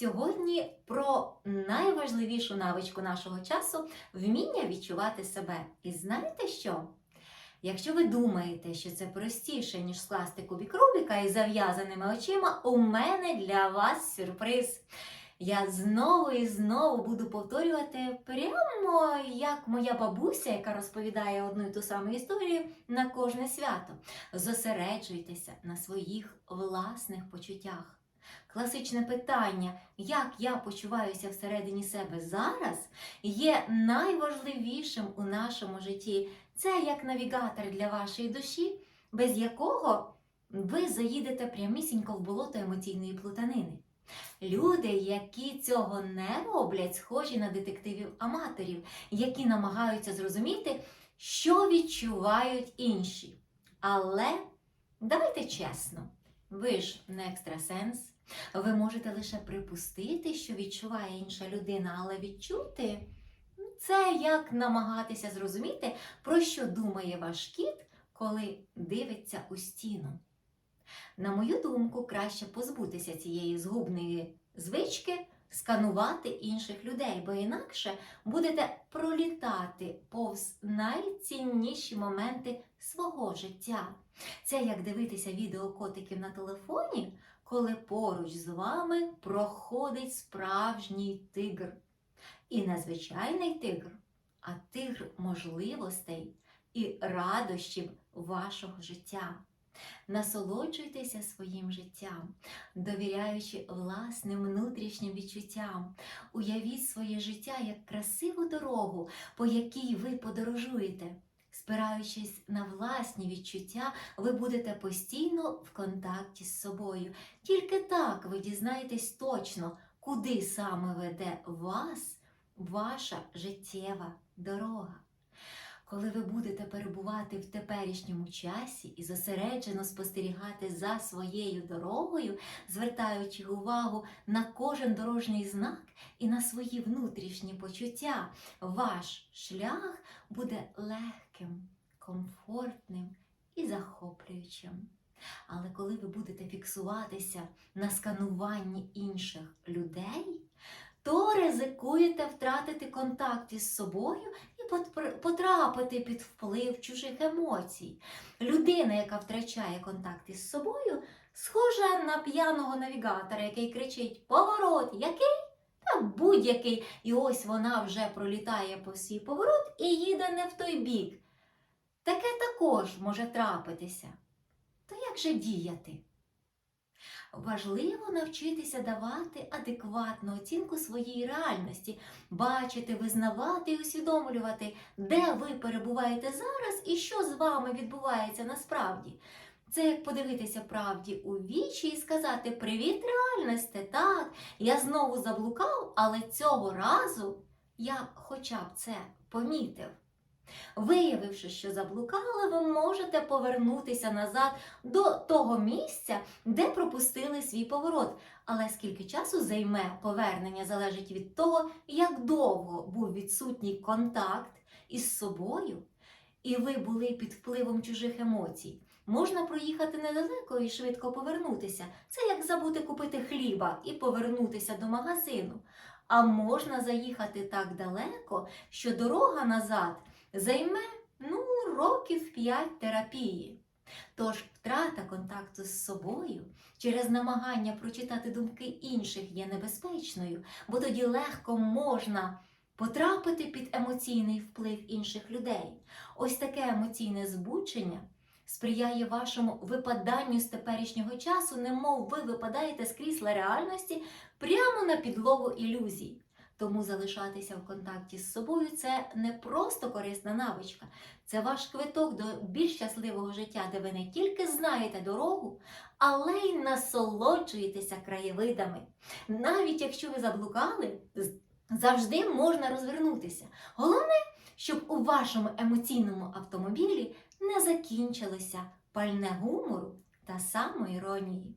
Сьогодні про найважливішу навичку нашого часу вміння відчувати себе. І знаєте що? Якщо ви думаєте, що це простіше, ніж скласти кубік Рубіка із зав'язаними очима, у мене для вас сюрприз. Я знову і знову буду повторювати прямо як моя бабуся, яка розповідає одну і ту саму історію на кожне свято. Зосереджуйтеся на своїх власних почуттях. Класичне питання, як я почуваюся всередині себе зараз, є найважливішим у нашому житті. Це як навігатор для вашої душі, без якого ви заїдете прямісінько в болото емоційної плутанини. Люди, які цього не роблять, схожі на детективів-аматорів, які намагаються зрозуміти, що відчувають інші. Але давайте чесно, ви ж не екстрасенс. Ви можете лише припустити, що відчуває інша людина, але відчути це як намагатися зрозуміти, про що думає ваш кіт, коли дивиться у стіну. На мою думку, краще позбутися цієї згубної звички сканувати інших людей, бо інакше будете пролітати повз найцінніші моменти свого життя. Це як дивитися відео котиків на телефоні, коли поруч з вами проходить справжній тигр. І не звичайний тигр, а тигр можливостей і радощів вашого життя. Насолоджуйтеся своїм життям, довіряючи власним внутрішнім відчуттям. Уявіть своє життя як красиву дорогу, по якій ви подорожуєте. Спираючись на власні відчуття, ви будете постійно в контакті з собою. Тільки так ви дізнаєтесь точно, куди саме веде вас ваша життєва дорога. Коли ви будете перебувати в теперішньому часі і зосереджено спостерігати за своєю дорогою, звертаючи увагу на кожен дорожній знак і на свої внутрішні почуття, ваш шлях буде легким, комфортним і захоплюючим. Але коли ви будете фіксуватися на скануванні інших людей, то ризикуєте втратити контакт із собою потрапити під вплив чужих емоцій. Людина, яка втрачає контакт із собою, схожа на п'яного навігатора, який кричить Поворот, який? Та будь-який. І ось вона вже пролітає по свій поворот і їде не в той бік. Таке також може трапитися. То як же діяти? Важливо навчитися давати адекватну оцінку своїй реальності, бачити, визнавати і усвідомлювати, де ви перебуваєте зараз і що з вами відбувається насправді. Це як подивитися правді у вічі і сказати Привіт, реальності! Так, я знову заблукав, але цього разу я хоча б це помітив. Виявивши, що заблукали, ви можете повернутися назад до того місця, де пропустили свій поворот. Але скільки часу займе повернення залежить від того, як довго був відсутній контакт із собою, і ви були під впливом чужих емоцій. Можна проїхати недалеко і швидко повернутися. Це як забути купити хліба і повернутися до магазину. А можна заїхати так далеко, що дорога назад займе ну, років 5 терапії. Тож втрата контакту з собою через намагання прочитати думки інших є небезпечною, бо тоді легко можна потрапити під емоційний вплив інших людей. Ось таке емоційне збудження сприяє вашому випаданню з теперішнього часу, немов ви випадаєте з крісла реальності прямо на підлогу ілюзій. Тому залишатися в контакті з собою це не просто корисна навичка, це ваш квиток до більш щасливого життя, де ви не тільки знаєте дорогу, але й насолоджуєтеся краєвидами. Навіть якщо ви заблукали, завжди можна розвернутися. Головне, щоб у вашому емоційному автомобілі не закінчилося пальне гумору та самоіронії.